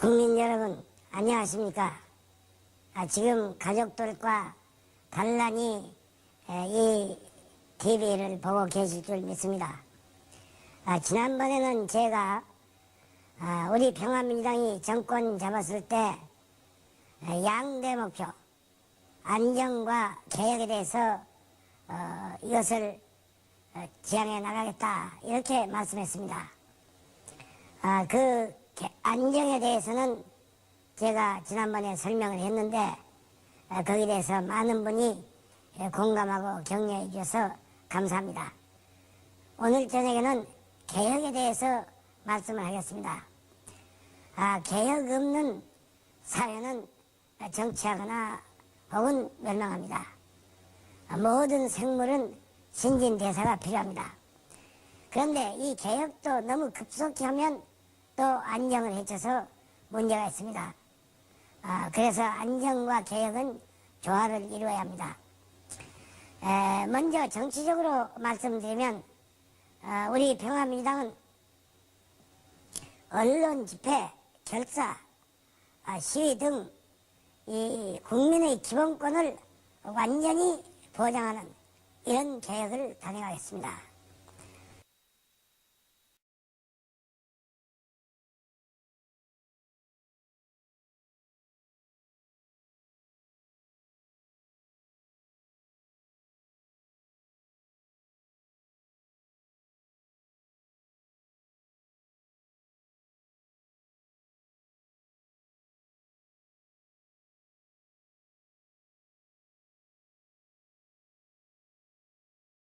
국민 여러분 안녕하십니까? 아, 지금 가족들과 단란히 이 TV를 보고 계실 줄 믿습니다. 아, 지난번에는 제가 아, 우리 평화민주당이 정권 잡았을 때 에, 양대 목표, 안정과 개혁에 대해서 어, 이것을 어, 지향해 나가겠다 이렇게 말씀했습니다. 아, 그 개- 안정에 대해서는 제가 지난번에 설명을 했는데 아, 거기에 대해서 많은 분이 예, 공감하고 격려해 주셔서 감사합니다. 오늘 저녁에는 개혁에 대해서 말씀을 하겠습니다. 아, 개혁 없는 사회는 정치하거나 혹은 멸망합니다. 아, 모든 생물은 신진대사가 필요합니다. 그런데 이 개혁도 너무 급속히 하면 또 안정을 해쳐서 문제가 있습니다. 아, 그래서 안정과 개혁은 조화를 이루어야 합니다. 에, 먼저 정치적으로 말씀드리면 어, 우리 평화민주당은 언론 집회, 결사, 아, 시위 등 이 국민의 기본권을 완전히 보장하는 이런 개혁을 단행하겠습니다.